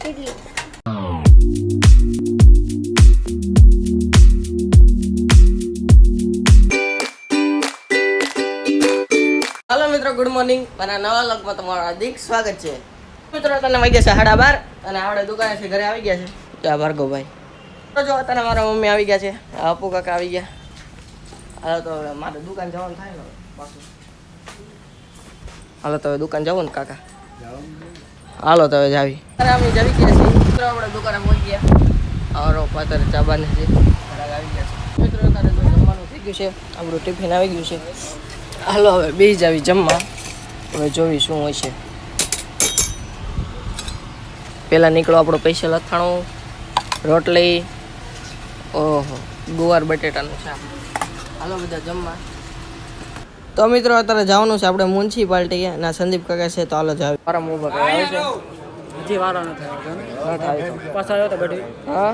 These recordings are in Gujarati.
હાલો મિત્રો ગુડ મોર્નિંગ મારા નવા લગમાં તમારું હાર્દિક સ્વાગત છે. મિત્રો તને વાગ્યા છે સાડા બાર અને આપણે દુકાને છે, ઘરે આવી ગયા છે. આ ભાર્ગવભાઈ. તો જો તને મારા મમ્મી આવી ગયા છે. અપુ કાકા આવી ગયા. હાલો તો હવે મારે દુકાન જવાનું થાય ને પાછું. હાલો તો હવે દુકાન જવું ને કાકા. હાલો તો હવે જાવી. અમે જવી ગયા મિત્રો આપણે દુકાને પહોંચી ગયા. આરો પાતર ચાબાને છે. આવી ગયા છે. મિત્રો, અત્યારે જમવાનું થઈ ગયું છે. આપણું ટિફિન આવી ગયું છે. હાલો હવે બે જ આવી જમવા. હવે જોવી શું હોય છે. પહેલાં નીકળો આપણો પૈસા લથાણું રોટલી. ઓહો, ગુવાર બટેટાનું શાક. હાલો બધા જમવા. તો મિત્રો અત્યારે જવાનું છે આપણે મ્યુનિસિપાલિટી ના સંદીપ કાકા છે તો હાલો જાવ મારા મોભા કાકા આવે છે. હજી વારો ન. થયો તો. આવ્યો તો બેઠી હા?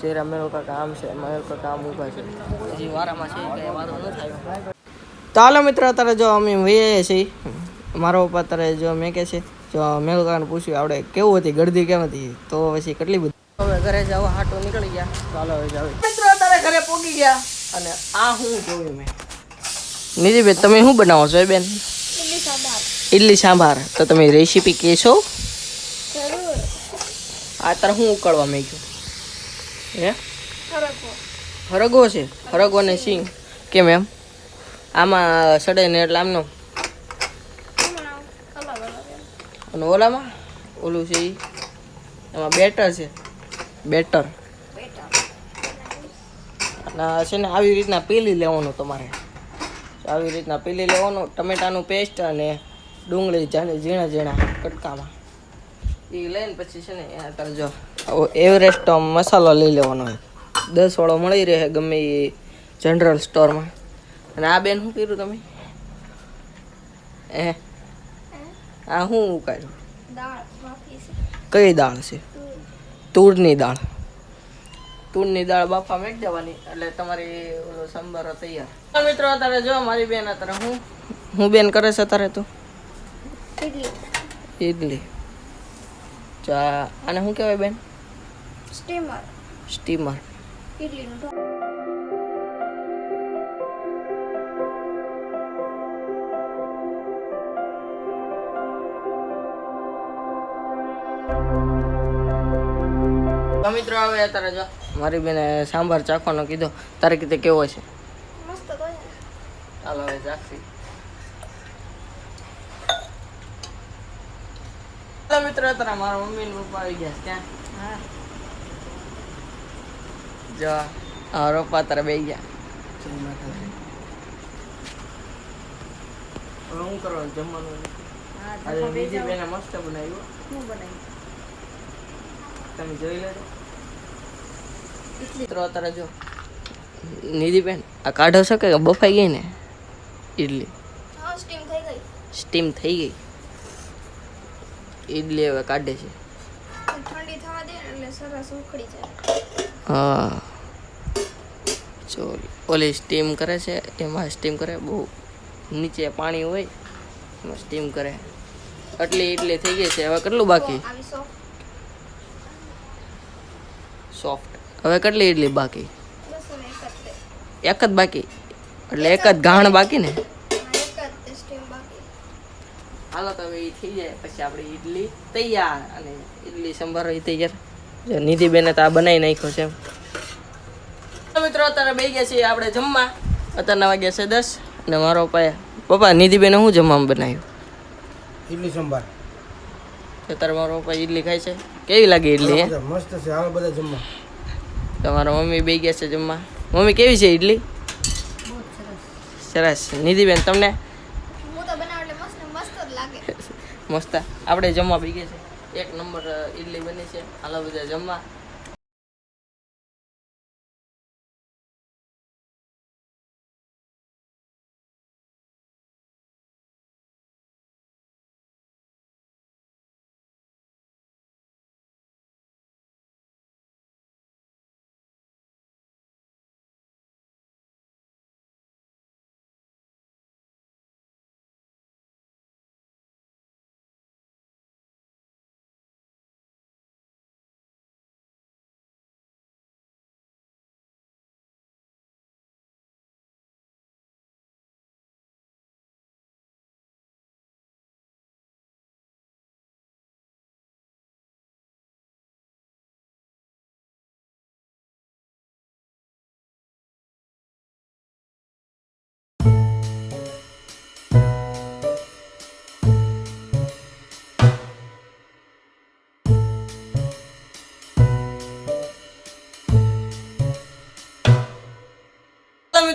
શેરા મેરો કાકા આમ છે મયુર કાકા આમ ઊભા છે. હજી વારામાં છે કે વારો ન થાય તો હાલો મિત્રો અત્યારે જો અમે વહીએ છીએ. મારો પપ્પા અત્યારે જો મેં કે છે જો મેલ કાકાને પૂછ્યું આપણે કેવું હતી ગળદી કેમ હતી? તો પછી કેટલી બધી હવે ઘરે જવા હાટો નીકળી ગયા. ચાલો હવે જાવ. મિત્રો અત્યારે ઘરે પહોંચી ગયા. અને આ હું જોયું મેં. નિધિબેન તમે શું બનાવો છો એ બેન? ઇડલી સાંભાર. તો તમે રેસીપી કહેશો? આ તારે હું ઉકળવા માંગ્યું? હે? હરગો છે. હરગો ને સિંગ. કેમ એમ? આમાં સડે ને એટલે આમનો? અને ઓલામાં? ઓલું છે એમાં બેટર છે. બેટર. અને છે ને આવી રીતના પેલી લેવાનું તમારે. આવી રીતના પીલી લેવાનું ટમેટાનું પેસ્ટ અને ડુંગળી જાણે ઝીણા ઝીણા કટકામાં. એ લઈને પછી છે ને અત્યારે જો એવરેસ્ટ મસાલો લઈ લેવાનો હોય. દસ વાળો મળી રહે ગમે એ જનરલ સ્ટોરમાં અને આ બેન શું કર્યું તમે? એ આ શું ઉકાળ્યું કઈ દાળ છે? તુરની દાળ. તુરની દાળ બાફા મેક દેવાની એટલે તમારી ઓલો સંભારો તૈયાર. મિત્રો અત્યારે જો મારી બેન અત્યારે હું? હું બેન કરે છે અત્યારે તું? ઇડલી ઇડલી ચા. આને શું કહેવાય બેન? સ્ટીમર. સ્ટીમર. ઇડલીનું. મિત્રો હવે અત્યારે જો મારી બેને સાંભાર ચાખવાનો કીધો. તારે કીધે કેવો છે? ચાલો હવે ચાખી ચાલો મિત્રો અત્યારે મારા મમ્મી ને પપ્પા આવી ગયા છે. હા. જો રોપા તારે બે ગયા. હું કરવાનું? જમવાનું? આજે બીજી બેને મસ્ત બનાવ્યું. શું બનાવ્યું? તમે જોઈ લેજો. અત્યારે જો. નિધિબેન આ કાઢો શકે કે બફાઈ ગઈ ને? ઇડલી સ્ટીમ થઈ ગઈ. સ્ટીમ થઈ ગઈ. ઇડલી હવે કાઢે છે. ઠંડી થવા દે એટલે સરસ ઉખડી જાય. હા. જો ઓલી સ્ટીમ કરે છે એમાં સ્ટીમ કરે બહુ નીચે પાણી હોય એમાં સ્ટીમ કરે. આટલી ઇડલી થઈ ગઈ છે હવે કેટલું બાકી? સોફ્ટ હવે કેટલી ઇડલી બાકી? એક જ બાકી? એટલે એક જ ઘાણ બાકી ને? હા હાલો તો હવે થઈ જાય. પછી આપણી ઇડલી તૈયાર અને ઇડલી સંભાર તૈયાર. નિધિબેને તો આ બનાવી નાખ્યો છે મિત્રો અત્યારે બે ગયા છીએ આપણે જમવા. અત્યારના વાગ્યા છે દસ અને મારો પપ્પા પપ્પા નિધિબેને શું જમવામાં બનાવ્યું? ઇડલી સંભાર. અત્યારે મારો પપ્પા ઇડલી ખાય છે. કેવી લાગી ઇડલી મસ્ત છે હાલ બધા જમવા. તમારા મમ્મી બે ગયા છે જમવા. મમ્મી કેવી છે ઇડલી સરસ. નિધિબેન, તમને? મસ્ત. આપણે જમવા બી ગયા છે. એક નંબર ઇડલી બની છે. હાલો બધા જમવા.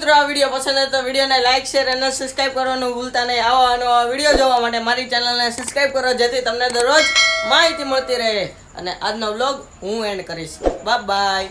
મિત્રો, આ વીડિયો પસંદ આવે તો વિડીયોને લાઈક શેર અને સબસ્ક્રાઈબ કરવાનું ભૂલતા નહીં. આવો આનો વીડિયો જોવા માટે મારી ચેનલને સબસ્ક્રાઈબ કરો, જેથી તમને દરરોજ માહિતી મળતી રહે. અને આજનો વ્લોગ હું એન્ડ કરીશ. Bye bye